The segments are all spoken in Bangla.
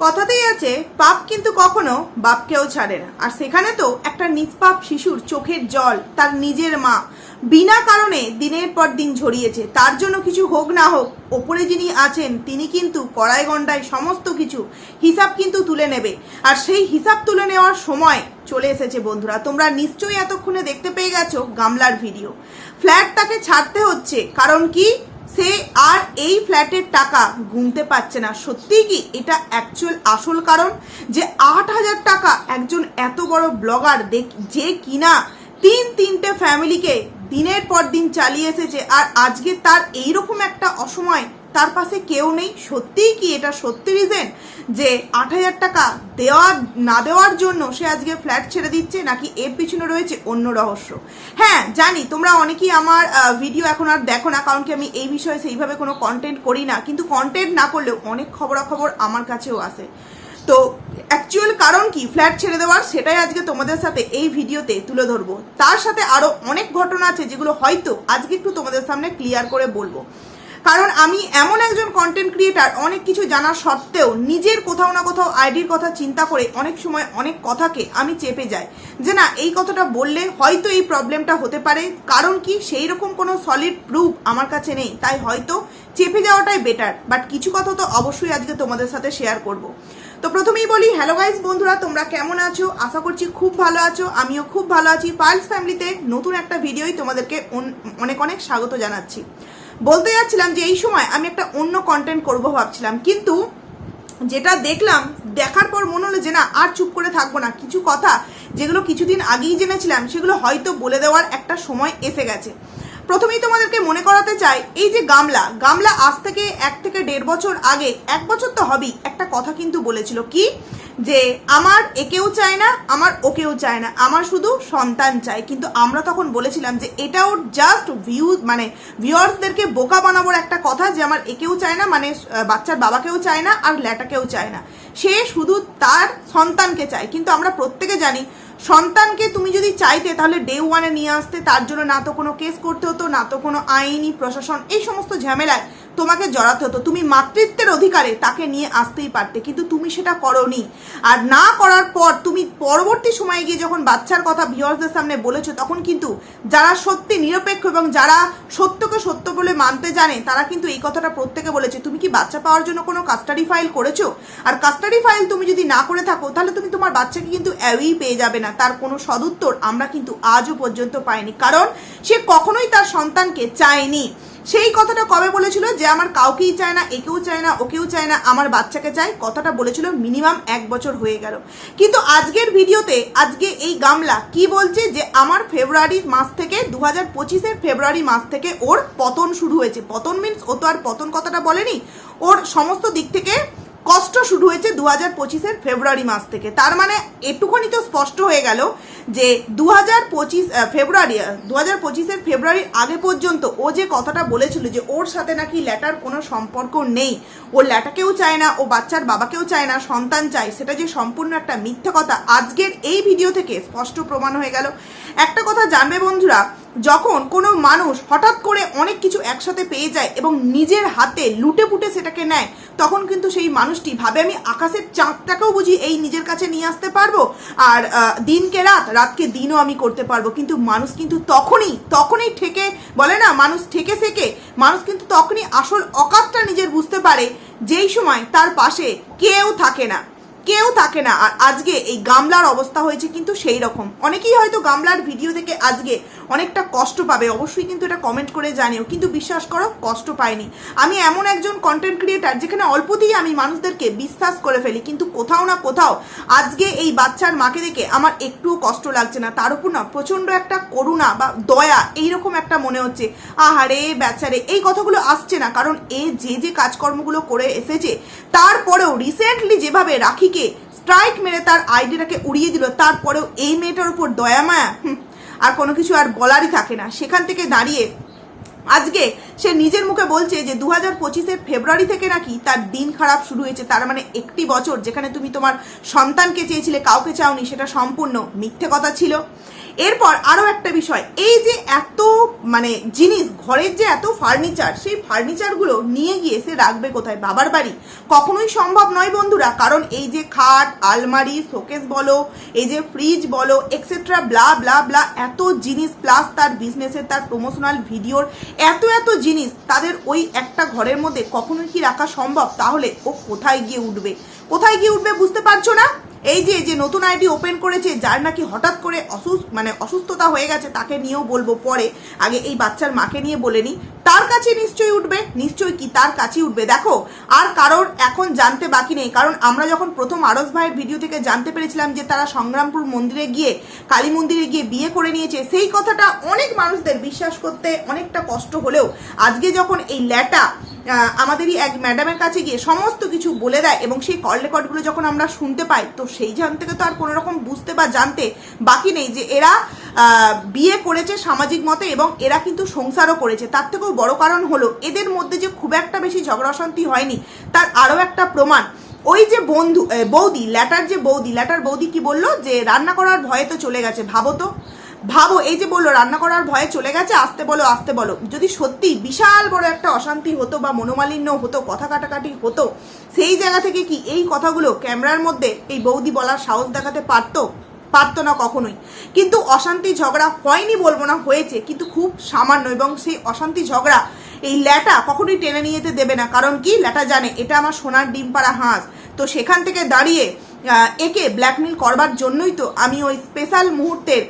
কথাতেই আছে, পাপ কিন্তু কখনো বাপকেও ছাড়ে না। আর সেখানে তো একটা নিষ্পাপ শিশুর চোখের জল তার নিজের মা। বিনা কারণে দিনের পর দিন ঝরিয়েছে। তার জন্য কিছু হোক না হোক, ওপরে যিনি আছেন, তিনি কিন্তু কড়াই গন্ডায় সমস্ত কিছু হিসাব কিন্তু তুলে নেবে। আর সেই হিসাব তুলে নেওয়ার সময় চলে এসেছে বন্ধুরা। তোমরা নিশ্চয়ই এতক্ষণে দেখতে পেয়ে গেছো গামলার ভিডিও। ফ্ল্যাট তাকে ছাড়তে হচ্ছে। কারণ কি? সে আর এই ফ্ল্যাটের টাকা গুনতে পারছে না। সত্যিই কি এটা অ্যাকচুয়াল আসল কারণ? যে আট হাজার টাকা একজন এত বড় ব্লগার দেখ, যে কিনা তিন তিনটে ফ্যামিলিকে দিনের পর দিন চালিয়ে এসেছে, আর আজকে তার এইরকম একটা অসময় তার পাশে কেউ নেই। সত্যিই কি এটা সত্যি রিজেন যে আট হাজার টাকা দেওয়া, না দেওয়ার জন্য সে আজকে ফ্ল্যাট ছেড়ে দিচ্ছে নাকি এর পিছনে রয়েছে অন্য রহস্য? হ্যাঁ জানি, তোমরা অনেকেই আমার ভিডিও এখন আর দেখো না, কারণ কি আমি এই বিষয়ে সেইভাবে কোনো কন্টেন্ট করি না। কিন্তু কন্টেন্ট না করলেও অনেক খবরাখবর আমার কাছেও আসে। তো অ্যাকচুয়াল কারণ কি? ফ্ল্যাট ছেড়ে দেওয়ার, সেটাই আজকে তোমাদের সাথে এই ভিডিওতে তুলে ধরবো। তার সাথে আরও অনেক ঘটনা আছে যেগুলো হয়তো আজকে একটু তোমাদের সামনে ক্লিয়ার করে বলব। কারণ আমি এমন একজন কন্টেন্ট ক্রিয়েটার অনেক কিছু জানার সত্ত্বেও নিজের কোথাও না কোথাও আইডির কথা চিন্তা করে অনেক সময় অনেক কথাকে আমি চেপে যাই। যে না, এই কথাটা বললে হয়তো এই প্রবলেমটা হতে পারে, কারণ কি সেই রকম কোনো সলিড প্রুফ আমার কাছে নেই, তাই হয়তো চেপে যাওয়াটাই বেটার বাট কিছু কথা তো অবশ্যই আজকে তোমাদের সাথে শেয়ার করব। তো প্রথমেই বলি হ্যালো গাইস বন্ধুরা, তোমরা কেমন আছো? আশা করছি খুব ভালো আছো, আমিও খুব ভালো আছি। পার্লস ফ্যামিলিতে নতুন একটা ভিডিওই তোমাদেরকে অন- অনেক অনেক স্বাগত জানাচ্ছি। বলতে যাচ্ছিলাম যে এই সময় আমি একটা অন্য কন্টেন্ট করব ভাবছিলাম। কিন্তু যেটা দেখলাম, দেখার পর মনে হলো যে না, আর চুপ করে থাকব না। কিছু কথা যেগুলো কিছুদিন আগেই জেনেছিলাম, সেগুলো হয়তো বলে দেওয়ার একটা সময় এসে গেছে। প্রথমেই তোমাদেরকে মনে করাতে চাই, এই যে গামলা গামলা আজ থেকে এক থেকে দেড় বছর আগে, এক বছর তো হবেই, একটা কথা কিন্তু বলেছিল। কি? যে আমার একেও চায় না, আমার ওকেও চায় না। আমার শুধু সন্তান চায়। কিন্তু আমরা তখন বলেছিলাম যে এটাও জাস্ট ভিউ মানে ভিউয়ার্সদেরকে বোকা বানাবোর একটা কথা যে আমার একেও চায় না মানে বাচ্চার বাবাকেও চায় না আর ল্যাটাকেও চায় না। সে শুধু তার সন্তানকে চায়। কিন্তু আমরা প্রত্যেকে জানি, সন্তানকে তুমি যদি চাইতে তাহলে ডে ওয়ানে নিয়ে আসতে, তার জন্য না তো কোনো কেস করতে হতো, না তো কোনো আইনি প্রশাসন, এই সমস্ত ঝামেলায় তোমাকে জড়াতে হতো। তুমি মাতৃত্বের অধিকারে তাকে নিয়ে আসতেই পারতে, কিন্তু তুমি সেটা করনি। আর না করার পর তুমি পরবর্তী সময়ে গিয়ে যখন বাচ্চার কথা ভিউয়ার্সদের সামনে বলেছ, তখন কিন্তু যারা সত্যি নিরপেক্ষ এবং যারা সত্যকে সত্য বলে মানতে জানে, তারা কিন্তু এই কথাটা প্রত্যেকে বলেছে, তুমি কি বাচ্চা পাওয়ার জন্য কোনো কাস্টাডি ফাইল করেছ? আর কাস্টাডি ফাইল তুমি যদি না করে থাকো, তাহলে তুমি তোমার বাচ্চাকে কিন্তু অ্যাওই পেয়ে যাবে না। তার কোনো সদুত্তর আমরা কিন্তু আজও পর্যন্ত পাইনি, কারণ সে কখনোই তার সন্তানকে চায়নি। সেই কথাটা কবে বলেছিল যে আমার কাউকেই চায় না, একেও চায় না, ওকেও চায় না, আমার বাচ্চাকে চায়? কথাটা বলেছিল মিনিমাম এক বছর হয়ে গেল। কিন্তু আজকের ভিডিওতে, আজকে এই গামলা কি বলছে যে আমার ফেব্রুয়ারি মাস থেকে দু হাজার পঁচিশের ফেব্রুয়ারি মাস থেকে ওর পতন শুরু হয়েছে। পতন মিনস ও তো আর পতন কথাটা বলেনি। ওর সমস্ত দিক থেকে কষ্ট শুরু হয়েছে দু হাজার পঁচিশের ফেব্রুয়ারি মাস থেকে। তার মানে এটুকুনি তো স্পষ্ট হয়ে গেল যে দু হাজার পঁচিশ ফেব্রুয়ারি দু হাজার পঁচিশের ফেব্রুয়ারির আগে পর্যন্ত ও যে কথাটা বলেছিল যে ওর সাথে নাকি ল্যাটার কোনো সম্পর্ক নেই, ও ল্যাটাকেও চায় না, ও বাচ্চার বাবাকেও চায় না, সন্তান চায়, সেটা যে সম্পূর্ণ একটা মিথ্যে কথা, আজকের এই ভিডিও থেকে স্পষ্ট প্রমাণ হয়ে গেল। একটা কথা জানবে বন্ধুরা যখন কোনো মানুষ হঠাৎ করে অনেক কিছু একসাথে পেয়ে যায় এবং নিজের হাতে লুটে পুটে সেটাকে নেয়, তখন কিন্তু সেই মানুষটি ভাবে, আমি আকাশের চাঁদটাকেও বুঝি এই নিজের কাছে নিয়ে আসতে পারব? আর দিনকে রাত, রাতকে দিনও আমি করতে পারব? কিন্তু মানুষ কিন্তু তখনই তখনই ঠেকে, বলে না, মানুষ ঠেকে সেকে মানুষ কিন্তু তখনই আসল অকাতটা নিজের বুঝতে পারে, যেই সময় তার পাশে কেউ থাকে না। কেউ থাকে না। আর আজকে এই গামলার অবস্থা হয়েছে কিন্তু সেই রকম। অনেকেই হয়তো গামলার ভিডিও থেকে আজকে অনেকটা কষ্ট পাবে। অবশ্যই কিন্তু এটা কমেন্ট করে জানিও। কিন্তু বিশ্বাস করো, কষ্ট পাইনি। আমি এমন একজন কন্টেন্ট ক্রিয়েটার যেখানে অল্পতেই আমি মানুষদেরকে বিশ্বাস করে ফেলি, কিন্তু কোথাও না কোথাও আজকে এই বাচ্চার মাকে দেখে আমার একটুও কষ্ট লাগছে না। তার উপর না, প্রচণ্ড একটা করুণা বা দয়া, এইরকম একটা মনে হচ্ছে। আহারে বেচারে, এই কথাগুলো আসছে না। কারণ এ যে যে কাজকর্মগুলো করে এসেছে, তারপরেও রিসেন্টলি যেভাবে রাখিকে স্ট্রাইক মেরে তার আইডিয়াটাকে উড়িয়ে দিল। তারপরেও এই মেয়েটার উপর দয়া মায়া আর কোনো কিছু আর বলারই থাকে না। সেখান থেকে দাঁড়িয়ে আজকে সে নিজের মুখে বলছে যে দু হাজার পঁচিশের ফেব্রুয়ারি থেকে নাকি তার দিন খারাপ শুরু হয়েছে। তার মানে একটি বছর যেখানে তুমি তোমার সন্তানকে চেয়েছিলে, কাউকে চাওনি, সেটা সম্পূর্ণ মিথ্যে কথা ছিল। এরপর আরও একটা বিষয়, এই যে এত মানে জিনিস, ঘরের যে এত ফার্নিচার সেই ফার্নিচারগুলো নিয়ে গিয়ে সে রাখবে কোথায়? বাবার বাড়ি? কখনোই সম্ভব নয় বন্ধুরা, কারণ এই যে খাট, আলমারি, শোকেস বলো, এই যে ফ্রিজ বলো এক্সেট্রা ব্লা ব্লা ব্লা এত জিনিস প্লাস তার বিজনেসের তার প্রমোশনাল ভিডিওর এত এত জিনিস তাদের ওই একটা ঘরের মধ্যে কখনোই কি রাখা সম্ভব? তাহলে ও কোথায় গিয়ে উঠবে? কোথায় গিয়ে উঠবে বুঝতে পারছ না? এই যে যে নতুন আইডি ওপেন করেছে, যার নাকি হঠাৎ করে অসুস্থ মানে অসুস্থতা হয়ে গেছে, তাকে নিয়েও বলব পরে। আগে এই বাচ্চার মাকে নিয়ে বলে নি। তার কাছে নিশ্চয়ই উঠবে, নিশ্চয়ই কি তার কাছেই উঠবে। দেখো, আর কারোর এখন জানতে বাকি নেই, কারণ আমরা যখন প্রথম আরস ভাইয়ের ভিডিও থেকে জানতে পেরেছিলাম যে তারা সংগ্রামপুর মন্দিরে গিয়ে, কালী মন্দিরে গিয়ে বিয়ে করে নিয়েছে, সেই কথাটা অনেক মানুষদের বিশ্বাস করতে অনেকটা কষ্ট হলেও, আজকে যখন এই ল্যাটা আমাদেরই এক ম্যাডামের কাছে গিয়ে সমস্ত কিছু বলে দেয় এবং সেই কল রেকর্ডগুলো যখন আমরা শুনতে পাই, তো সেই জান থেকে তো আর কোনো রকম বুঝতে বা জানতে বাকি নেই যে এরা বিয়ে করেছে সামাজিক মতে এবং এরা কিন্তু সংসারও করেছে। তার থেকেও বড় কারণ হলো এদের মধ্যে যে খুব একটা বেশি ঝগড়া অশান্তি হয়নি, তার আরও একটা প্রমাণ। ওই যে বন্ধু বৌদি, ল্যাটার যে বৌদি, ল্যাটার বৌদি কি বলল? যে রান্না করার ভয়ে তো চলে গেছে, ভাবো তো। ভাবো, এই যে বলল, রান্না করার ভয়ে চলে গেছে, আসতে বলো আসতে বলো। যদি সত্যি বিশাল বড় একটা অশান্তি হতো বা মনোমালিন্য হতো, কথা কাটাকাটি হতো, সেই জায়গা থেকে কি এই কথাগুলো ক্যামেরার মধ্যে এই বৌদি বলার সাহস দেখাতে পারতো? পারতো না কখনোই। কিন্তু অশান্তি ঝগড়া হয়নি বলব না, হয়েছে, কিন্তু খুব সামান্য, এবং সেই অশান্তি ঝগড়া, এই ল্যাটা কখনোই টেনে নিয়ে যেতে দেবে না। কারণ কি? ল্যাটা জানে, এটা আমার সোনার ডিম পাড়া হাঁস। তো সেখান থেকে দাঁড়িয়ে একে ব্ল্যাকমেল করবার জন্যই তো আমি ওই স্পেশাল মুহূর্তের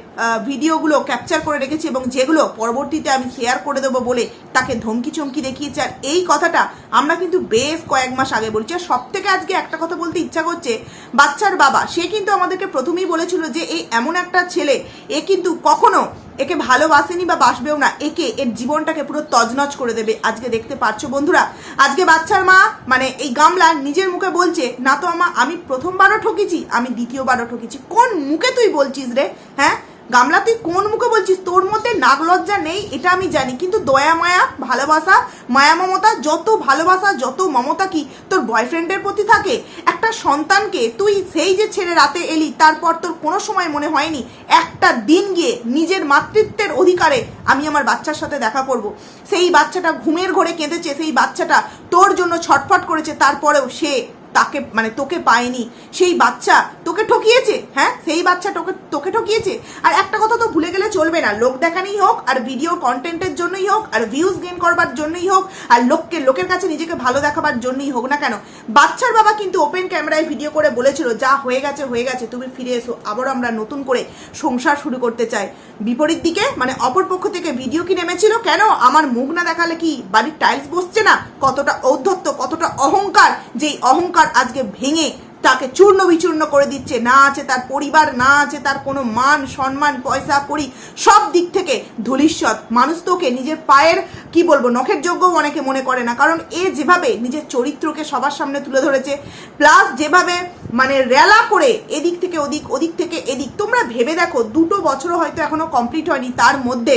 ভিডিওগুলো ক্যাপচার করে রেখেছি এবং যেগুলো পরবর্তীতে আমি শেয়ার করে দেবো বলে তাকে ধমকি চমকি দেখিয়েছি। আর এই কথাটা আমরা কিন্তু বেশ কয়েক মাস আগে বলছি। আর সব থেকে আজকে একটা কথা বলতে ইচ্ছা করছে, বাচ্চার বাবা, সে কিন্তু আমাদেরকে প্রথমেই বলেছিল যে এই এমন একটা ছেলে, এ কিন্তু কখনো একে ভালোবাসেনি বা বাসবেও না, একে এর জীবনটাকে পুরো তজনজ করে দেবে। আজকে দেখতে পাচ্ছ বন্ধুরা, আজকে বাচ্চার মা মানে এই গামলা নিজের মুখে বলছে, না তো আমা আমি প্রথমবারও ঠকেছি, আমি দ্বিতীয়বারও ঠকেছি। কোন মুখে তুই বলছিস রে? হ্যাঁ? গামলা তুই কোন মুখে বলছিস? তোর মধ্যে নাগলজ্জা নেই, এটা আমি জানি। কিন্তু দয়া, মায়া, ভালোবাসা, মায়া, মমতা, যত ভালোবাসা, যত মমতা কি তোর বয়ফ্রেন্ডের প্রতি থাকে? একটা সন্তানকে তুই সেই যে ছেড়ে রাতে এলি, তারপর তোর কোনো সময় মনে হয়নি। একটা দিন গিয়ে নিজের মাতৃত্বের অধিকারে আমি আমার বাচ্চার সাথে দেখা করব। সেই বাচ্চাটা ঘুমের ঘরে কেঁদেছে, সেই বাচ্চাটা তোর জন্য ছটফট করেছে, তারপরেও সে তাকে মানে তোকে পায়নি। সেই বাচ্চা তোকে ঠকিয়েছে হ্যাঁ? সেই বাচ্চা তোকে তোকে ঠকিয়েছে। আর একটা কথা তো ভুলে গেলে চলবে না। লোক দেখানেই হোক, আর ভিডিও কন্টেন্টের জন্যই হোক, আর ভিউজ গেইন করবার জন্যই হোক, আর লোককে, লোকের কাছে নিজেকে ভালো দেখাবার জন্যই হোক না কেন। বাচ্চার বাবা কিন্তু ওপেন ক্যামেরায় ভিডিও করে বলেছিল, যা হয়ে গেছে হয়ে গেছে, তুমি ফিরে এসো। আবার আমরা নতুন করে সংসার শুরু করতে চাই। বিপরীত দিকে মানে অপর পক্ষ থেকে ভিডিও কি নেমেছিল? কেন? আমার মুখ না দেখালে কি বাড়ির টাইলস বসছে না? কতটা ঔদ্ধত্য, কতটা অহংকার, যেই অহংকার আজকে ভেঙে তাকে চূর্ণ বিচূর্ণ করে দিচ্ছে। না আছে তার পরিবার, না আছে তার কোনো মান, সম্মান, পয়সা করি সব দিক থেকে ধূলিশ্বর মানুষ তোকে নিজের পায়ের, কি বলব, নখের যোগ্য অনেকে মনে করে না। কারণ এ যেভাবে নিজের চরিত্রকে সবার সামনে তুলে ধরেছে, প্লাস যেভাবে মানে রেলা করে এদিক থেকে ওদিক ওদিক থেকে এদিক। তোমরা ভেবে দেখো, দুটো বছরও হয়তো এখনও কমপ্লিট হয়নি। তার মধ্যে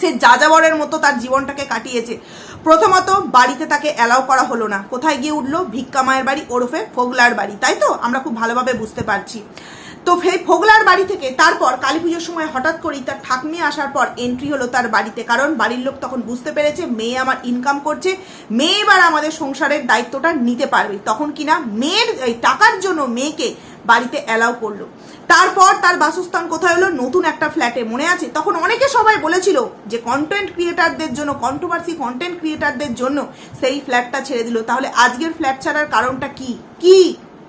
সে যাযাবরের মতো তার জীবনটাকে কাটিয়েছে। প্রথমত বাড়িতে তাকে অ্যালাউ করা হলো না। কোথায় গিয়ে উঠল? ভিক্ষা মায়ের বাড়ি, ওরফে ফোগলার বাড়ি, তাই তো? আমরা খুব ভালোভাবে বুঝতে পারছি। তো সেই ফোগলার বাড়ি থেকে তারপর কালী পুজোর সময় হঠাৎ করেই তার ঠাকমি আসার পর এন্ট্রি হলো তার বাড়িতে। কারণ বাড়ির লোক তখন বুঝতে পেরেছে, মেয়ে আমার ইনকাম করছে, মেয়ে এবার আমাদের সংসারের দায়িত্বটা নিতে পারবে। তখন কিনা মেয়ের টাকার জন্য মেয়েকে বাড়িতে অ্যালাউ করল। তারপর তার বাসস্থান কোথায় হলো? নতুন একটা ফ্ল্যাটে মনে আছে? তখন অনেকে সবাই বলেছিল যে কন্টেন্ট ক্রিয়েটারদের জন্য কন্ট্রোভার্সি কন্টেন্ট ক্রিয়েটারদের জন্য সেই ফ্ল্যাটটা ছেড়ে দিল। তাহলে আজকের ফ্ল্যাট ছাড়ার কারণটা কি? কি?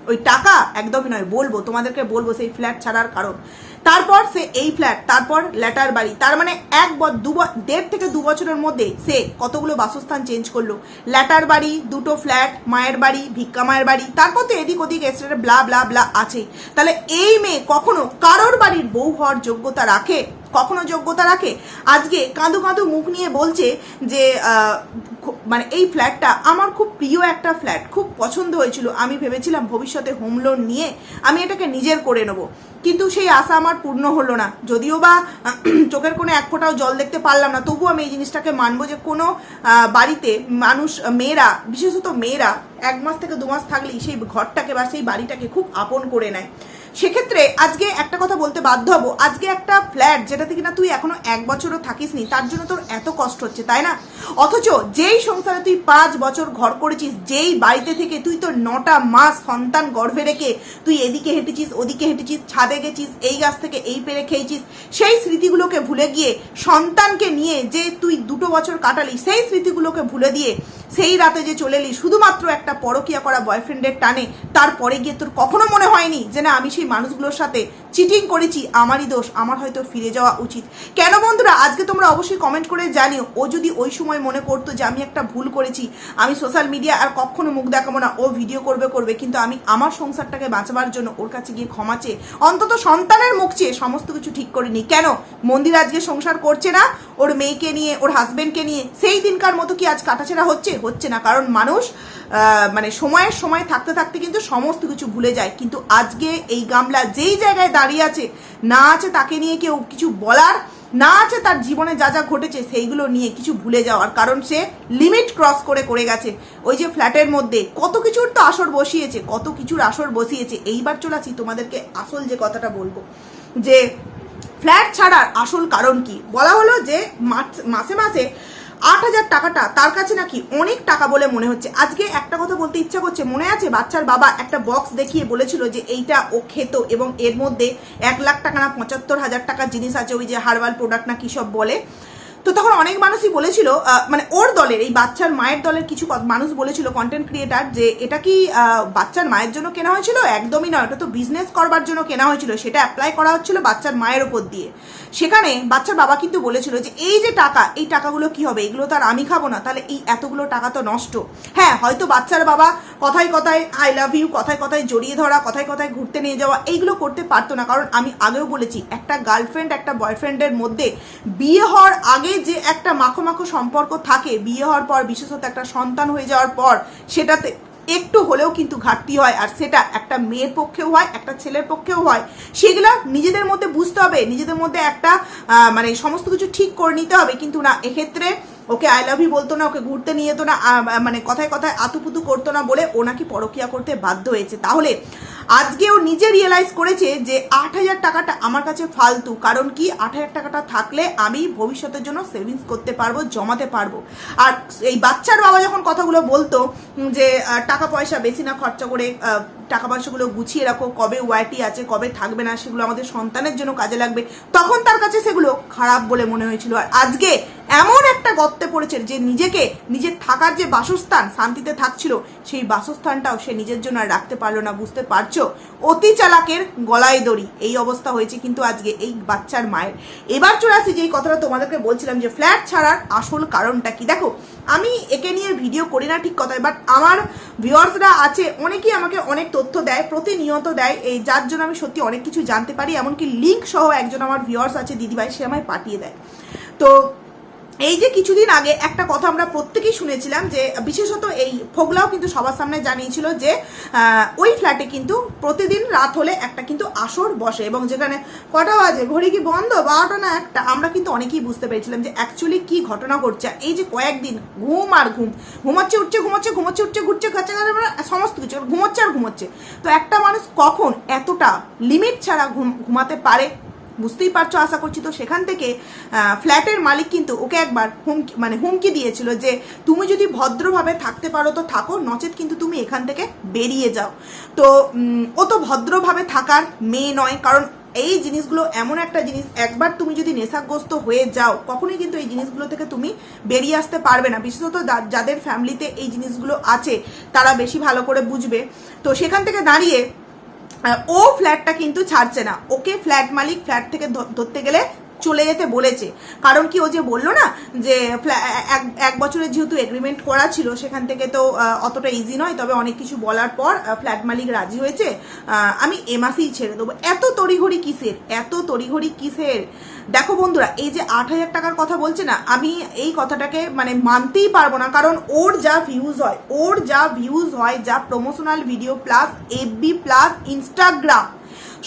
ওই টাকা? একদমই নয়। বলব, তোমাদেরকে বলব সেই ফ্ল্যাট ছাড়ার কারণ। তারপর সে এই ফ্ল্যাট তারপর ল্যাটার বাড়ি, তার মানে এক দু দেড় থেকে দু বছরের মধ্যে সে কতগুলো বাসস্থান চেঞ্জ করল। ল্যাটার বাড়ি, দুটো ফ্ল্যাট মায়ের বাড়ি, ভিক্ষা মায়ের বাড়ি, তারপর তো এদিক ওদিক এক্সট্রা ব্লা ব্লা ব্লা আছেই তাহলে এই মেয়ে কখনো কারোর বাড়ির বউ হওয়ার যোগ্যতা রাখে? কখনো যোগ্যতা রাখে? আজকে কাঁদু কাঁদু মুখ নিয়ে বলছে যে মানে এই ফ্ল্যাটটা আমার খুব প্রিয় একটা ফ্ল্যাট খুব পছন্দ হয়েছিল। আমি ভেবেছিলাম ভবিষ্যতে হোম লোন নিয়ে আমি এটাকে নিজের করে নেব। কিন্তু সেই আশা আমার পূর্ণ হলো না। যদিও বা চোখের কোনো এক ফোঁটাও জল দেখতে পারলাম না, তবুও আমি এই জিনিসটাকে মানবো যে কোনো বাড়িতে মানুষ, মেয়েরা, বিশেষত মেয়েরা, এক মাস থেকে দু মাস থাকলেই সেই ঘরটাকে বা সেই বাড়িটাকে খুব আপন করে নেয়। সেক্ষেত্রে আজকে একটা কথা বলতে বাধ্য হব। আজকে একটা ফ্ল্যাট যেটাতে কিনা তুই এখনও এক বছরও থাকিসনি, তার জন্য তোর এত কষ্ট হচ্ছে, তাই না? অথচ যেই সংসারে তুই পাঁচ বছর ঘর করেছিস, যেই বাড়িতে থেকে তুই তোর নটা মাস সন্তান গর্ভে রেখে তুই এদিকে হেঁটেছিস, ওদিকে হেঁটেছিস, ছাদে গেছিস, এই গাছ থেকে এই পেরে খেয়েছিস, সেই স্মৃতিগুলোকে ভুলে গিয়ে সন্তানকে নিয়ে যে তুই দুটো বছর কাটালি, সেই স্মৃতিগুলোকে ভুলে দিয়ে সেই রাতে যে চলে এলি, শুধুমাত্র একটা পরকিয়া করা বয়ফ্রেন্ডের টানে, তারপরে গিয়ে তোর কখনো মনে হয়নি যে না, আমি সেই মানুষগুলোর সাথে চিটিং করেছি, আমারই দোষ, আমার হয়তো ফিরে যাওয়া উচিত। কেন বন্ধুরা, আজকে তোমরা অবশ্যই কমেন্ট করে জানিও। ও যদি ওই সময় মনে করতো যে আমি একটা ভুল করেছি, আমি সোশ্যাল মিডিয়া আর কখনো মুখ দেখাবো না, ও ভিডিও করবে করবে, কিন্তু আমি আমার সংসারটাকে বাঁচাবার জন্য ওর কাছে গিয়ে ক্ষমা চেয়ে, অন্তত সন্তানের মুখ চেয়ে সমস্ত কিছু ঠিক করে করিনি কেন? মন্দির আজকে সংসার করছে না, ওর মেয়েকে নিয়ে, ওর হাজবেন্ডকে নিয়ে, সেই দিনকার মতো কি আজ কাটাছেড়া হচ্ছে? হচ্ছে না, কারণ মানুষ মানে সময়ের সময় থাকতে থাকতে কিন্তু সমস্ত কিছু ভুলে যায়, কিন্তু আজকে এই গামলা যেই জায়গায় দাঁড়িয়ে আছে, না আছে তাকে নিয়ে কেউ কিছু বলার, না আছে তার জীবনে যা যা ঘটেছে সেইগুলো নিয়ে কিছু ভুলে যাওয়ার, কারণ সে লিমিট ক্রস করে করে গেছে। ওই যে ফ্ল্যাটের মধ্যে কত কিছুর তো আসর বসিয়েছে, কত কিছুর আসর বসিয়েছে। এইবার চলাছি তোমাদেরকে আসল যে কথাটা বলব, যে ফ্ল্যাট ছাড়ার আসল কারণ কি? বলা হলো যে মাসে মাসে আট হাজার টাকাটা তার কাছে নাকি অনেক টাকা বলে মনে হচ্ছে। আজকে একটা কথা বলতে ইচ্ছা করছে, মনে আছে? বাচ্চার বাবা একটা বক্স দেখিয়ে বলেছিল যে এইটা ও খেত এবং এর মধ্যে এক লাখ টাকা না পঁচাত্তর হাজার টাকার জিনিস আছে, ওই যে হার্বাল প্রোডাক্ট না কি সব বলে। তো তখন অনেক মানুষই বলেছিল মানে ওর দলের, এই বাচ্চার মায়ের দলের কিছু মানুষ বলেছিল কন্টেন্ট ক্রিয়েটার যে এটা কি বাচ্চার মায়ের জন্য কেনা হয়েছিল? একদমই নয়, ওটা তো বিজনেস করবার জন্য কেনা হয়েছিল, সেটা অ্যাপ্লাই করা হচ্ছিল বাচ্চার মায়ের ওপর দিয়ে। সেখানে বাচ্চার বাবা কিন্তু বলেছিল যে, এই যে টাকা, এই টাকাগুলো কি হবে? এগুলো তো আর আমি খাব না, তাহলে এই এতগুলো টাকা তো নষ্ট। হ্যাঁ হয়তো বাচ্চার বাবা কথায় কথায় আই লাভ ইউ কথায় কথায় জড়িয়ে ধরা, কথায় কথায় ঘুরতে নিয়ে যাওয়া, এইগুলো করতে পারতো না। কারণ আমি আগেও বলেছি, একটা গার্লফ্রেন্ড একটা বয়ফ্রেন্ডের মধ্যে বিয়ে হওয়ার আগে যে একটা মাখো মাখো সম্পর্ক থাকে, বিয়ে হওয়ার পর বিশেষত একটা সন্তান হয়ে যাওয়ার পর, সেটাতে একটু হলেও কিন্তু ঘাটতি হয় আর সেটা একটা মেয়ের পক্ষেও হয়, একটা ছেলের পক্ষেও হয়। সেগুলো নিজেদের মধ্যে বুঝতে হবে, নিজেদের মধ্যে একটা মানে সমস্ত কিছু ঠিক করে নিতে হবে। কিন্তু না, এক্ষেত্রে ওকে আই লাভ ইউ বলতো না, ওকে ঘুরতে নিয়ে যেত না মানে কথায় কথায় আতুপুতু করতো না বলে ও নাকি পরকিয়া করতে বাধ্য হয়েছে। তাহলে আজকে ও নিজে রিয়েলাইজ করেছে যে আট হাজার টাকাটা আমার কাছে ফালতু, কারণ কি আট হাজার টাকাটা থাকলে আমি ভবিষ্যতের জন্য সেভিংস করতে পারব, জমাতে পারব। আর এই বাচ্চার বাবা যখন কথাগুলো বলতো যে টাকা পয়সা বেশি না, খরচা করে টাকা পয়সাগুলো গুছিয়ে রাখো, কবে ওয়াইটি আছে, কবে থাকবে না সেগুলো আমাদের সন্তানের জন্য কাজে লাগবে। তখন তার কাছে সেগুলো খারাপ বলে মনে হয়েছিল। আর আজকে এমন একটা গর্তে পড়েছে যে নিজেকে, নিজের থাকার যে বাসস্থান শান্তিতে থাকছিল, সেই বাসস্থানটাও সে নিজের জন্য আর রাখতে পারল না, বুঝতে পারছ? অতি চালাকের গলায় দড়ি, এই অবস্থা হয়েছে কিন্তু আজকে এই বাচ্চার মায়ের। এবার চলে আসি যে এই কথাটা তোমাদেরকে বলছিলাম যে ফ্ল্যাট ছাড়ার আসল কারণটা কি? দেখো আমি একে নিয়ে ভিডিও করি না ঠিক কথাই বাট আমার ভিউয়ার্সরা আছে, অনেকেই আমাকে অনেক তথ্য দেয়, প্রতিনিয়ত দেয়, এই যার জন্য আমি সত্যি অনেক কিছু জানতে পারি, এমনকি লিঙ্ক সহ একজন আমার ভিউয়ার্স আছে, দিদিভাই, সে আমায় পাঠিয়ে দেয়। তো এই যে কিছুদিন আগে একটা কথা আমরা প্রত্যেকেই শুনেছিলাম যে, বিশেষত এই ফোগলাও কিন্তু সবার সামনে জানিয়েছিল যে ওই ফ্ল্যাটে কিন্তু প্রতিদিন রাত হলে একটা কিন্তু আসর বসে এবং যেখানে কটা বাজে, ঘড়ি কি বন্ধ, বারোটা না একটা, আমরা কিন্তু অনেকেই বুঝতে পেরেছিলাম যে অ্যাকচুয়ালি কি ঘটনা ঘটছে। এই যে কয়েকদিন ঘুম আর ঘুম, ঘুমাচ্ছে, উঠছে, ঘুমাচ্ছে ঘুমাচ্ছে, উঠছে, ঘুরছে খাচ্ছে সমস্ত কিছু, ঘুমোচ্ছে আর ঘুমোচ্ছে। তো একটা মানুষ কখন এতটা লিমিট ছাড়া ঘুম, ঘুমাতে পারে? বুঝতেই পারছ, আশা করছি। তো সেখান থেকে ফ্ল্যাটের মালিক কিন্তু ওকে একবার হুমকি মানে হুমকি দিয়েছিল যে, তুমি যদি ভদ্রভাবে থাকতে পারো তো থাকো, নচেত কিন্তু তুমি এখান থেকে বেরিয়ে যাও। তো ও তো ভদ্রভাবে থাকার মেয়ে নয়, কারণ এই জিনিসগুলো এমন একটা জিনিস, একবার তুমি যদি নেশাগ্রস্ত হয়ে যাও, কখনোই কিন্তু এই জিনিসগুলো থেকে তুমি বেরিয়ে আসতে পারবে না। বিশেষত যাদের ফ্যামিলিতে এই জিনিসগুলো আছে, তারা বেশি ভালো করে বুঝবে। তো সেখান থেকে দাঁড়িয়ে ও ফ্ল্যাটটা কিন্তু ছাড়ছে না। ওকে ফ্ল্যাট মালিক ফ্ল্যাট থেকে ধরতে গেলে চলে যেতে বলেছে। কারণ কি ও যে বলল না যে এক বছরের যেহেতু এগ্রিমেন্ট করা ছিল, সেখান থেকে তো অতটা ইজি নয়। তবে অনেক কিছু বলার পর ফ্ল্যাট মালিক রাজি হয়েছে। আমি এ মাসেই ছেড়ে দেবো। এত তড়িঘড়ি কিসের? এত তড়িঘড়ি কিসের? দেখো বন্ধুরা, এই যে আট হাজার টাকার কথা বলছে না, আমি এই কথাটাকে মানে মানতেই পারব না। কারণ ওর যা ভিউজ হয়, ওর যা ভিউজ হয়, যা promotional video plus FB plus Instagram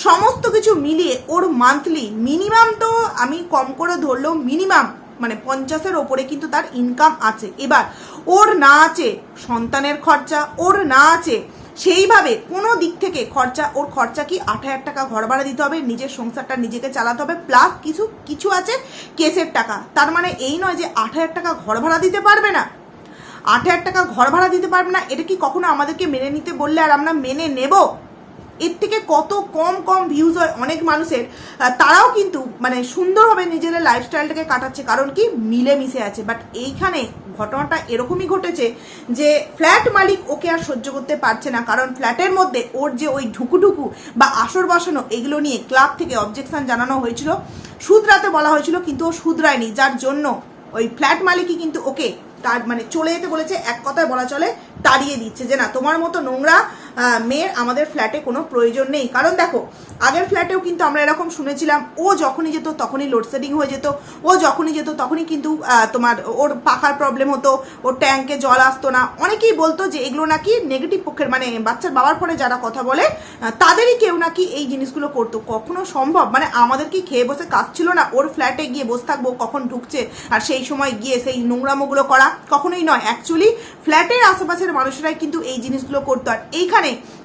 সমস্ত কিছু মিলিয়ে ওর মান্থলি মিনিমাম তো আমি কম করে ধরলেও মিনিমাম মানে পঞ্চাশের ওপরে কিন্তু তার ইনকাম আছে। এবার ওর না আছে সন্তানের খরচা, ওর না আছে সেইভাবে কোনো দিক থেকে খরচা, ওর খরচা কি আট হাজার টাকা ঘর ভাড়া দিতে হবে, নিজের সংসারটা নিজেকে চালাতে হবে প্লাস কিছু কিছু আছে কেসের টাকা। তার মানে এই নয় যে আট হাজার টাকা ঘর ভাড়া দিতে পারবে না। আট হাজার টাকা ঘর ভাড়া দিতে পারবে না, এটা কি কখনো আমাদেরকে মেনে নিতে বললে আর আমরা মেনে নেব? এর থেকে কত কম কম ভিউজ হয় অনেক মানুষের তারাও কিন্তু মানে সুন্দরভাবে নিজেদের লাইফস্টাইলটাকে কাটাচ্ছে। কারণ কি? মিলেমিশে আছে। বাট এইখানে ঘটনাটা এরকমই ঘটেছে যে ফ্ল্যাট মালিক ওকে আর সহ্য করতে পারছে না। কারণ ফ্ল্যাটের মধ্যে ওর যে ওই ঢুকুঢুকু বা আসর বসানো এগুলো নিয়ে ক্লাব থেকে অবজেকশন জানানো হয়েছিল। শুধরাতে বলা হয়েছিল, কিন্তু ও শুধরায়নি। যার জন্য ওই ফ্ল্যাট মালিকই কিন্তু ওকে তার মানে চলে যেতে বলেছে। এক কথায় বলা চলে, তাড়িয়ে দিচ্ছে যে, না, তোমার মতো নোংরা মেয়ের আমাদের ফ্ল্যাটে কোনো প্রয়োজন নেই। কারণ দেখো, আগের ফ্ল্যাটেও কিন্তু আমরা এরকম শুনেছিলাম, ও যখনই যেত তখনই লোডশেডিং হয়ে যেত, ও যখনই যেত তখনই কিন্তু তোমার ওর পাখার প্রবলেম হতো, ওর ট্যাঙ্কে জল আসতো না। অনেকেই বলতো যে এগুলো নাকি নেগেটিভ পক্ষের মানে বাচ্চার বাবার ফোনে যারা কথা বলে তাদেরই কেউ নাকি এই জিনিসগুলো করতো। কখনো সম্ভব? মানে আমাদের কি খেয়ে বসে কাজ ছিল না? ওর ফ্ল্যাটে গিয়ে বসে থাকব কখন ঢুকছে? আর সেই সময় গিয়ে সেই নোংরামোগুলো করা কখনোই নয়। অ্যাকচুয়ালি ফ্ল্যাটের আশেপাশের মানুষেরাই কিন্তু এই জিনিসগুলো করতো। আর এইখানে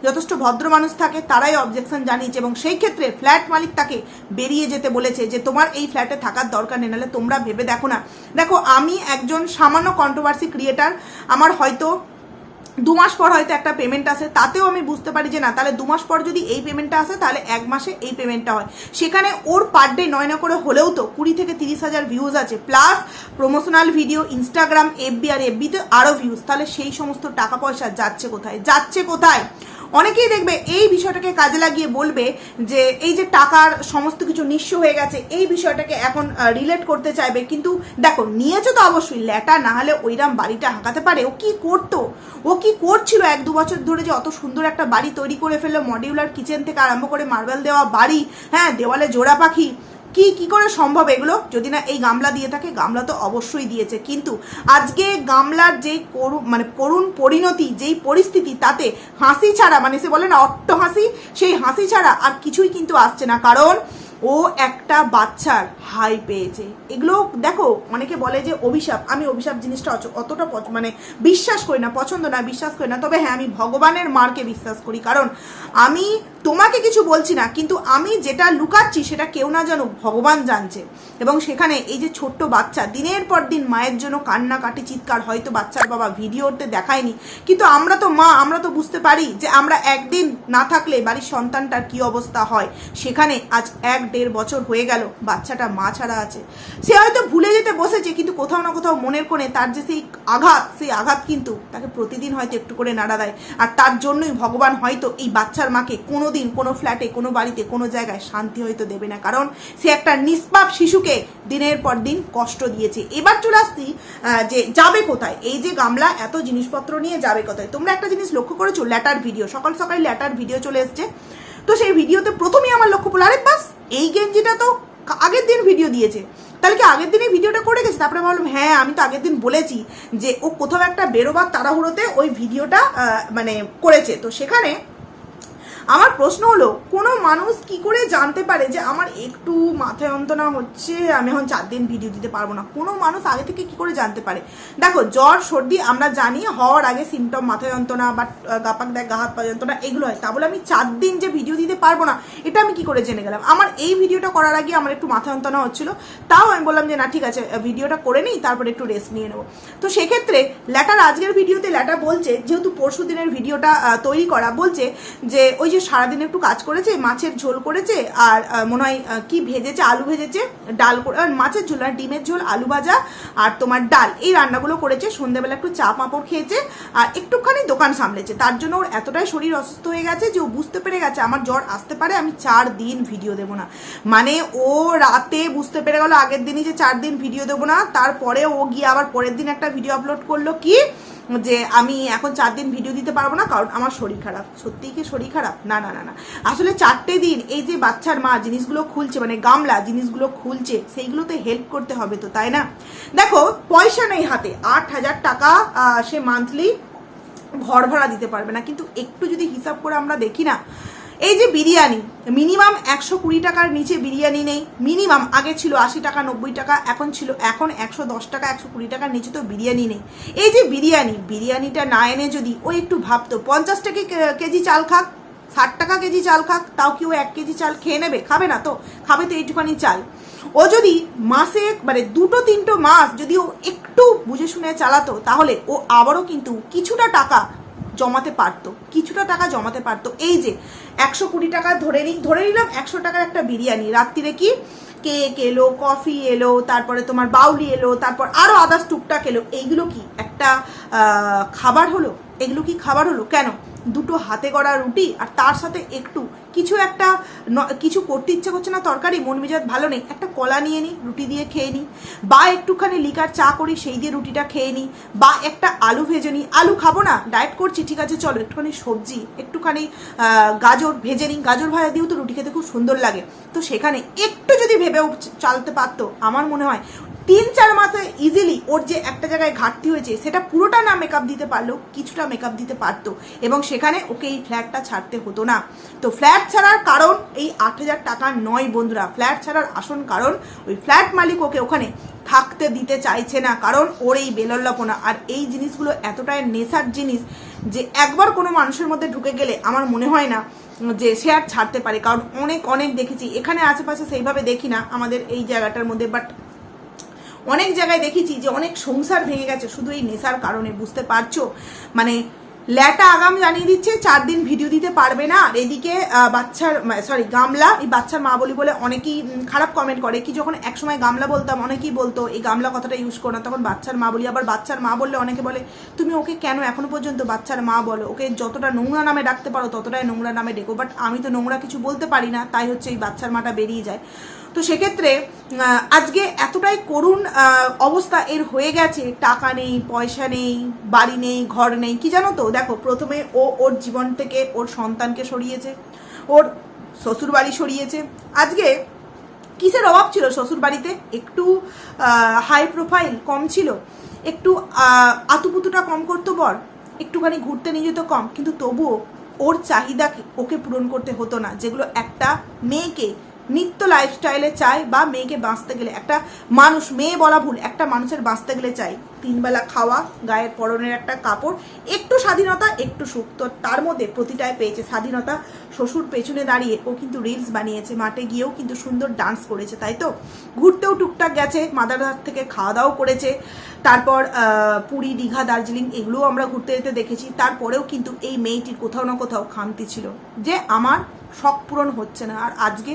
যথেষ্ট ভদ্র মানুষ থাকে, তারাই অবজেকশন জানিয়েছে এবং সেই ক্ষেত্রে ফ্ল্যাট মালিক তাকে বেরিয়ে যেতে বলেছে যে তোমার এই ফ্ল্যাটে থাকার দরকার নেই, নাহলে তোমরা ভেবে দেখো না। দেখো, আমি একজন সামান্য কন্ট্রোভার্সি ক্রিয়েটার আমার হয়তো দু মাস পর হয়তো একটা পেমেন্ট আসে, তাতেও আমি বুঝতে পারি যে না, তাহলে দু মাস পর যদি এই পেমেন্টটা আসে, তাহলে এক মাসে এই পেমেন্টটা হয়। সেখানে ওর পার ডে নয় না করে হলেও তো কুড়ি থেকে তিরিশ হাজার ভিউজ আছে plus promotional video Instagram FB আর এফবিতে আরও ভিউজ তাহলে সেই সমস্ত টাকা পয়সা যাচ্ছে কোথায়? যাচ্ছে কোথায়? অনেকেই দেখবে এই বিষয়টাকে কাজে লাগিয়ে বলবে যে এই যে টাকার সমস্ত কিছু নিঃস্ব হয়ে গেছে, এই বিষয়টাকে এখন রিলেট করতে চাইবে। কিন্তু দেখো, নিয়েছে তো অবশ্যই ল্যাটা না হলে ওইরাম বাড়িটা হাঁকাতে পারে। ও কি করতো? ও কি করছিল? এক দু বছর ধরে যে অত সুন্দর একটা বাড়ি তৈরি করে ফেলল মডিউলার কিচেন থেকে আরম্ভ করে মার্বেল দেওয়া বাড়ি হ্যাঁ দেওয়ালে জোড়া পাখি কি কি করে সম্ভব এগুলো? যদি না এই গামলা দিয়ে থাকে, গামলা তো অবশ্যই দিয়েছে। কিন্তু আজকে গামলার যে করু মানে করুণ পরিণতি, যেই পরিস্থিতি, তাতে হাসি ছাড়া মানে সে বলে না, অট্ট হাসি, সেই হাসি ছাড়া আর কিছুই কিন্তু আসছে না। কারণ ও একটা বাচ্চার হাই পেয়েছে। এগুলো দেখো, অনেকে বলে যে অভিশাপ। আমি অভিশাপ জিনিসটা অতটা মানে বিশ্বাস করি না, পছন্দ না, বিশ্বাস করি না। তবে হ্যাঁ আমি ভগবানের মারকে বিশ্বাস করি। কারণ আমি তোমাকে কিছু বলছি না, কিন্তু আমি যেটা লুকাচ্ছি সেটা কেউ না জানুক, ভগবান জানছে। এবং সেখানে এই যে ছোট্ট বাচ্চা, দিনের পর দিন মায়ের জন্য কান্নাকাটি, চিৎকার, হয়তো বাচ্চার বাবা ভিডিওতে দেখায়নি। কিন্তু আমরা তো মা, আমরা তো বুঝতে পারি যে আমরা একদিন না থাকলে বাড়ির সন্তানটার কি অবস্থা হয়। সেখানে আজ এক দেড় বছর হয়ে গেল, বাচ্চাটা মা ছাড়া আছে। সে হয়তো ভুলে যেতে বসেছে, কিন্তু কোথাও না কোথাও মনের কোণে তার যে সেই আঘাত সেই আঘাত কিন্তু তাকে প্রতিদিন হয়তো একটু করে নাড়া দেয়। আর তার জন্যই ভগবান হয়তো এই বাচ্চার মাকে কোনো দিন কোনো ফ্ল্যাটে কোনো বাড়িতে, কোনো জায়গায় শান্তি হয়তো দেবে না। কারণ সে একটা নিষ্পাপ শিশুকে দিনের পর দিন কষ্ট দিয়েছে। এবার চলে আসছি যে যাবে কোথায়? এই যে গামলা, এত জিনিসপত্র নিয়ে যাবে কোথায়? তোমরা একটা জিনিস লক্ষ্য করেছ? Later video. সকাল সকাল ল্যাটার ভিডিও চলে এসছে। তো সেই ভিডিওতে প্রথমেই আমার লক্ষ্য পড়ল, আরে বাস, এই গেঞ্জিটা তো আগের দিন ভিডিও দিয়েছে। তাহলে কি আগের দিনই ভিডিওটা করে গেছে? তারপরে ভাবলাম হ্যাঁ আমি তো আগের দিন বলেছি যে ও কোথাও একটা বেরোবার তাড়াহুড়োতে ওই ভিডিওটা মানে করেছে। তো সেখানে আমার প্রশ্ন হলো, কোনো মানুষ কি করে জানতে পারে যে আমার একটু মাথায় যন্ত্রণা হচ্ছে, আমি এখন চার দিন ভিডিও দিতে পারব না? কোনো মানুষ আগে থেকে কি করে জানতে পারে? দেখো, জ্বর, সর্দি আমরা জানি, হওয়ার আগে সিমটম মাথা যন্ত্রণা, বা গাপাক দেখ গা হাত পা যন্ত্রণা, এগুলো হয়। তা বলে আমি চার দিন যে ভিডিও দিতে পারব না, এটা আমি কি করে জেনে গেলাম? আমার এই ভিডিওটা করার আগে আমার একটু মাথা যন্ত্রণা হচ্ছিল, তাও আমি বললাম যে, না, ঠিক আছে ভিডিওটা করে নিই, তারপরে একটু রেস্ট নিয়ে নেব। তো সেক্ষেত্রে ল্যাটার আজকের ভিডিওতে ল্যাটার বলছে, যেহেতু পরশু দিনের ভিডিওটা তৈরি করা, বলছে যে, ওই যে সারাদিন একটু কাজ করেছে, মাছের ঝোল করেছে, আর মনে হয় কি ভেজেছে, আলু ভেজেছে, ডাল মাছের ঝোল, আর ডিমের ঝোল, আলু ভাজা, আর তোমার ডাল, এই রান্নাগুলো করেছে, সন্ধ্যাবেলা একটু চা পাঁপড় খেয়েছে, আর একটুখানি দোকান সামলেছে। তার জন্য ওর এতটাই শরীর অসুস্থ হয়ে গেছে যে ও বুঝতে পেরে গেছে, আমার জ্বর আসতে পারে, আমি চার দিন ভিডিও দেবো না। মানে ও রাতে বুঝতে পেরে গেল আগের দিনই যে চার দিন ভিডিও দেবো না, তারপরে ও গিয়ে আবার পরের দিন একটা ভিডিও আপলোড করল কি যে আমি এখন চার দিন ভিডিও দিতে পারব না, কারণ আমার শরীর খারাপ। সত্যিই কি শরীর খারাপ? না না না না। আসলে চারটে দিন এই যে বাচ্চার মা জিনিসগুলো খুলছে মানে গামলা জিনিসগুলো খুলছে, সেইগুলোতে হেল্প করতে হবে তো, তাই না? দেখো, পয়সা নেই হাতে। আট হাজার টাকা সে মান্থলি ঘর ভাড়া দিতে পারবে না। কিন্তু একটু যদি হিসাব করে আমরা দেখি না এই যে বিরিয়ানি মিনিমাম একশো কুড়ি টাকার নিচে বিরিয়ানি নেই। মিনিমাম আগে ছিল আশি টাকা, নব্বই টাকা, এখন ছিল, এখন একশো দশ টাকা, একশো কুড়ি টাকার নিচে তো বিরিয়ানি নেই। এই যে বিরিয়ানি, বিরিয়ানিটা না এনে যদি ও একটু ভাবতো, পঞ্চাশ টাকা কেজি চাল খাক, ষাট টাকা কেজি চাল খাক, তাও কি ও এক কেজি চাল খেয়ে নেবে? খাবে না তো, খাবে তো এইটুখানি চাল। ও যদি মাসে মানে দুটো তিনটো মাস যদি ও একটু বুঝে শুনে চালাতো, তাহলে ও আবারও কিন্তু কিছুটা টাকা জমাতে পারতো, কিছুটা টাকা জমাতে পারতো। এই যে, একশো কুড়ি টাকা ধরে নিই ধরে নিলাম একশো টাকার একটা বিরিয়ানি। রাত্রিরে কি? কেক এলো, কফি এলো, তারপরে তোমার বাউলি এলো, তারপর আরও আদার্স টুকটাক এলো। এইগুলো কি একটা খাবার হলো? এগুলো কি খাবার হলো? কেন? দুটো হাতে গড়া রুটি আর তার সাথে একটু কিছু একটা কিছু করতে ইচ্ছে করছে না তরকারি, মন মেজাজ ভালো নেই। একটা কলা নিয়ে নিই রুটি দিয়ে খেয়ে নিই বা একটুখানি লিকার চা করি, সেই দিয়ে রুটিটা খেয়ে নিই বা একটা আলু ভেজে নিই আলু খাব না, ডায়েট করছি, ঠিক আছে, চলো, একটুখানি সবজি, একটুখানি গাজর ভেজে নিই গাজর ভাজা দিয়েও তো রুটি খেতে খুব সুন্দর লাগে। তো সেখানে একটু যদি ভেবেও চালতে পারতো, আমার মনে হয় তিন চার মাসে ইজিলি ওর যে একটা জায়গায় ঘাটতি হয়েছে, সেটা পুরোটা না মেকআপ দিতে পারল, কিছুটা মেকআপ দিতে পারতো এবং সেখানে ওকে এই ফ্ল্যাটটা ছাড়তে হতো না। তো ফ্ল্যাট ছাড়ার কারণ এই আট হাজার টাকা নয় বন্ধুরা। ফ্ল্যাট ছাড়ার আসন কারণ ওই ফ্ল্যাট মালিক ওকে ওখানে থাকতে দিতে চাইছে না, কারণ ওর এই বেলল্লাপনা আর এই জিনিসগুলো এতটাই নেশার জিনিস যে একবার কোনো মানুষের মধ্যে ঢুকে গেলে আমার মনে হয় না যে সে আর ছাড়তে পারে। কারণ অনেক অনেক দেখেছি। এখানে আশেপাশে সেইভাবে দেখি না আমাদের এই জায়গাটার মধ্যে বাট অনেক জায়গায় দেখেছি যে অনেক সংসার ভেঙে গেছে। শুধু এই নেশার কারণে, বুঝতে পারছ? মানে ল্যাটা আগাম জানিয়ে দিচ্ছে, চার দিন ভিডিও দিতে পারবে না। আর এদিকে বাচ্চার সরি গামলা, এই বাচ্চার মা বলি বলে অনেকেই খারাপ কমেন্ট করে কি যখন একসময় গামলা বলতাম, অনেকেই বলতো, এই গামলা কথাটা ইউজ করো না। তখন বাচ্চার মা বলি, আবার বাচ্চার মা বললে অনেকে বলে, তুমি ওকে কেন এখনও পর্যন্ত বাচ্চার মা বলো? ওকে যতটা নোংরা নামে ডাকতে পারো, ততটাই নোংরা নামে ডেকো। বাট আমি তো নোংরা কিছু বলতে পারি না, তাই হচ্ছে এই বাচ্চার মাটা বেরিয়ে যায়। তো সেক্ষেত্রে আজকে এতটাই করুণ অবস্থা এর হয়ে গেছে, টাকা নেই, পয়সা নেই, বাড়ি নেই, ঘর নেই, কি জানো তো? দেখো, প্রথমে ও ওর জীবন থেকে ওর সন্তানকে সরিয়েছে, ওর শ্বশুর বাড়ি সরিয়েছে। আজকে কিসের অভাব ছিল শ্বশুর বাড়িতে একটু হাই প্রোফাইল কম ছিল, একটু আতুপুতুটা কম করতো বর, একটুখানি ঘুরতে নিয়ে যেত কম, কিন্তু তবুও ওর চাহিদাকে ওকে পূরণ করতে হতো না, যেগুলো একটা মেয়েকে নিত্য লাইফস্টাইলে চায় বা মেয়েকে বাঁচতে গেলে। একটা মানুষ, মেয়ে বলা ভুল, একটা মানুষের বাঁচতে গেলে চাই তিনবেলা খাওয়া, গায়ের পরনের একটা কাপড়, একটু স্বাধীনতা, একটু সুখ। তো তার মধ্যে প্রতিটায় পেয়েছে স্বাধীনতা। শ্বশুর পেছনে দাঁড়িয়ে ও কিন্তু রিলস বানিয়েছে, মাঠে গিয়েও কিন্তু সুন্দর ডান্স করেছে, তাই তো? ঘুরতেও টুকটাক গেছে মাদারহাট থেকে খাওয়া দাওয়াও করেছে। তারপর পুরী, দীঘা, দার্জিলিং, এগুলোও আমরা ঘুরতে যেতে দেখেছি। তারপরেও কিন্তু এই মেয়েটির কোথাও না কোথাও খামতি ছিল। যে আমার শখ পূরণ হচ্ছে না। আর আজকে,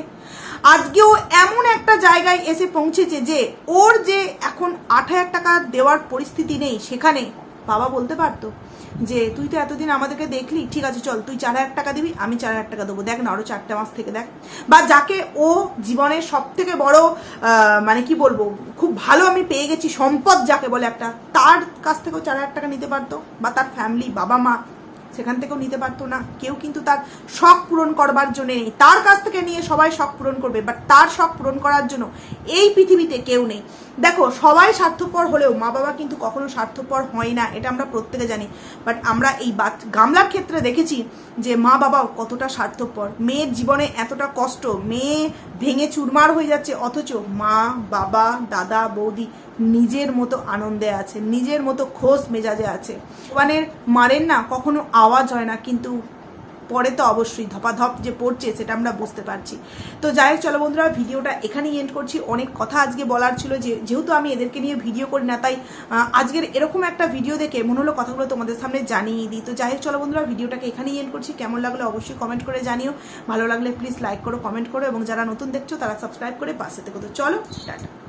আজকেও এমন একটা জায়গায় এসে পৌঁছেছে যে ওর যে এখন আট হাজার টাকা দেওয়ার পরিস্থিতি নেই, সেখানে বাবা বলতে পারতো যে, তুই তো এতদিন আমাদেরকে দেখলি, ঠিক আছে চল, তুই চার হাজার টাকা দিবি, আমি চার হাজার টাকা দেবো। দেখ না, আরও চারটে মাস থেকে দেখ। বা যাকে ও জীবনের সব থেকে বড় মানে কি বলব, খুব ভালো আমি পেয়ে গেছি সম্পদ যাকে বলে একটা, তার কাছ থেকেও চার হাজার টাকা নিতে পারতো। বা তার ফ্যামিলি বাবা মা সেখান থেকেও নিতে পারতো না। কেউ কিন্তু তার শখ পূরণ করবার জন্য নেই। তার কাছ থেকে নিয়ে সবাই শখ পূরণ করবে বাট তার শখ পূরণ করার জন্য এই পৃথিবীতে কেউ নেই। দেখো, সবাই স্বার্থপর হলেও মা বাবা কিন্তু কখনো স্বার্থপর হয় না, এটা আমরা প্রত্যেকে জানি। বাট আমরা এই বাত, গামলার ক্ষেত্রে দেখেছি যে মা বাবাও কতটা স্বার্থপর। মেয়ের জীবনে এতটা কষ্ট, মেয়ে ভেঙে চুরমার হয়ে যাচ্ছে, অথচ মা, বাবা, দাদা, বৌদি নিজের মতো আনন্দে আছে, নিজের মতো খোশ মেজাজে আছে। ভগবানের মারেন না, কখনো আওয়াজ হয় না, কিন্তু পরে তো অবশ্যই ধপাধপ যে পড়ছে সেটা আমরা বুঝতে পারছি। তো যাই হোক, চলো বন্ধুরা, ভিডিওটা এখানেই এন্ড করছি। অনেক কথা আজকে বলার ছিল, যে যেহেতু আমি এদেরকে নিয়ে ভিডিও করি না, তাই আজকের এরকম একটা ভিডিও দেখে মনে হলো কথাগুলো তোমাদের সামনে জানিয়ে দিই। তো যাই হোক, চলো বন্ধুরা, ভিডিওটাকে এখানেই এন্ড করছি। কেমন লাগল অবশ্যই কমেন্ট করে জানিও। ভালো লাগলে প্লিজ লাইক করো কমেন্ট করো, এবং যারা নতুন দেখছ, তারা সাবস্ক্রাইব করে পাশে থেকে। তো চলো, টাটা।